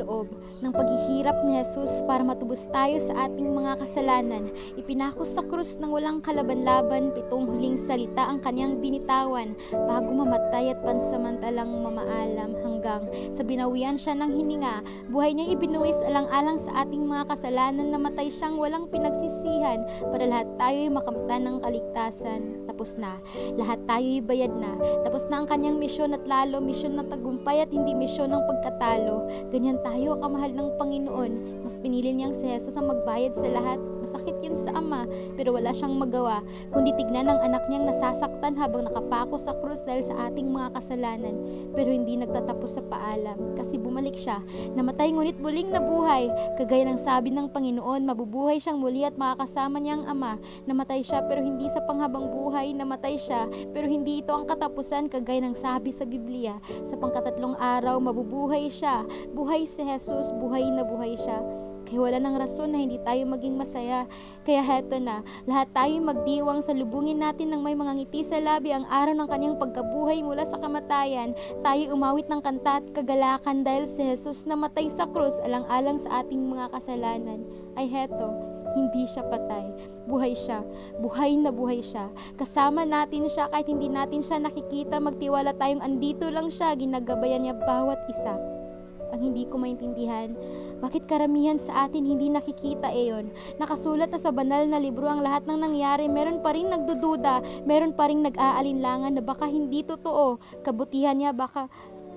loob ng paghihirap ni Jesus para matubos tayo sa ating mga kasalanan. Ipinako sa krus ng walang kalaban-laban, pitong huling salita ang kanyang binitawan bago mamatay at pansamantalang mamaalam hanggang sa binawian siya ng hininga. Buhay niya ibinuwis alang-alang sa ating mga kasalanan, namatay siyang walang pinagsisihan para lahat tayo ay makamtan ng kaligtasan. Tapos na. Lahat tayo ay bayad na. Tapos na ang kanyang misyon at lalo misyon ng tagumpay at hindi misyon ng pagkatalo. Ganyan tayo kamahal ng Panginoon. Mas pinili niyang si Jesus ang magbayad sa lahat. Masakit yun sa Ama, pero wala siyang magawa, kundi tignan ng anak niyang nasasaktan habang nakapako sa krus dahil sa ating mga kasalanan. Pero hindi nagtatapos sa paalam, kasi bumalik siya, namatay ngunit muling nabuhay. Kagaya ng sabi ng Panginoon, mabubuhay siyang muli at makakasama niya ang Ama. Namatay siya pero hindi sa panghabang buhay, namatay siya pero hindi ito ang katapusan kagaya ng sabi sa Biblia. Sa pangkatatlong araw, mabubuhay siya. Buhay si Jesus, buhay na buhay siya. Kaya wala nang rason na hindi tayo maging masaya. Kaya heto na, lahat tayo magdiwang sa lubungin natin ng may mga ngiti sa labi ang araw ng kanyang pagkabuhay mula sa kamatayan. Tayo umawit ng kanta at kagalakan dahil si Jesus namatay sa krus alang-alang sa ating mga kasalanan. Ay heto, hindi siya patay. Buhay siya. Buhay na buhay siya. Kasama natin siya kahit hindi natin siya nakikita. Magtiwala tayong andito lang siya. Ginagabayan niya bawat isa. Ang hindi ko maintindihan, bakit karamihan sa atin hindi nakikita eyon? Nakasulat na sa banal na libro ang lahat ng nangyari, meron pa rin nagdududa, meron pa rin nag-aalinlangan na baka hindi totoo. Kabutihan niya baka,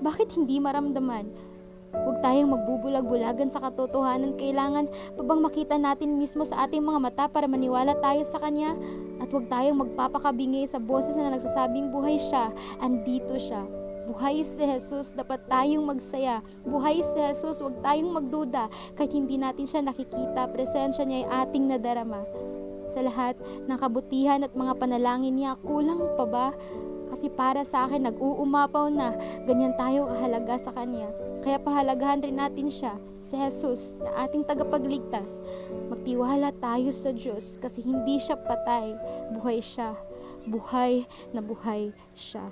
bakit hindi maramdaman? Huwag tayong magbubulag-bulagan sa katotohanan. Kailangan pa bang makita natin mismo sa ating mga mata para maniwala tayo sa Kanya? At huwag tayong magpapakabingi sa boses na nagsasabing buhay siya, andito siya. Buhay si Jesus, dapat tayong magsaya. Buhay si Jesus, huwag tayong magduda. Kahit hindi natin siya nakikita, presensya niya ay ating nadarama. Sa lahat ng kabutihan at mga panalangin niya, kulang pa ba? Kasi para sa akin, nag-uumapaw na. Ganyan tayo kahalaga sa Kanya. Kaya pahalagahan rin natin siya, si Jesus, na ating tagapagligtas. Magtiwala tayo sa Diyos kasi hindi siya patay. Buhay siya. Buhay na buhay siya.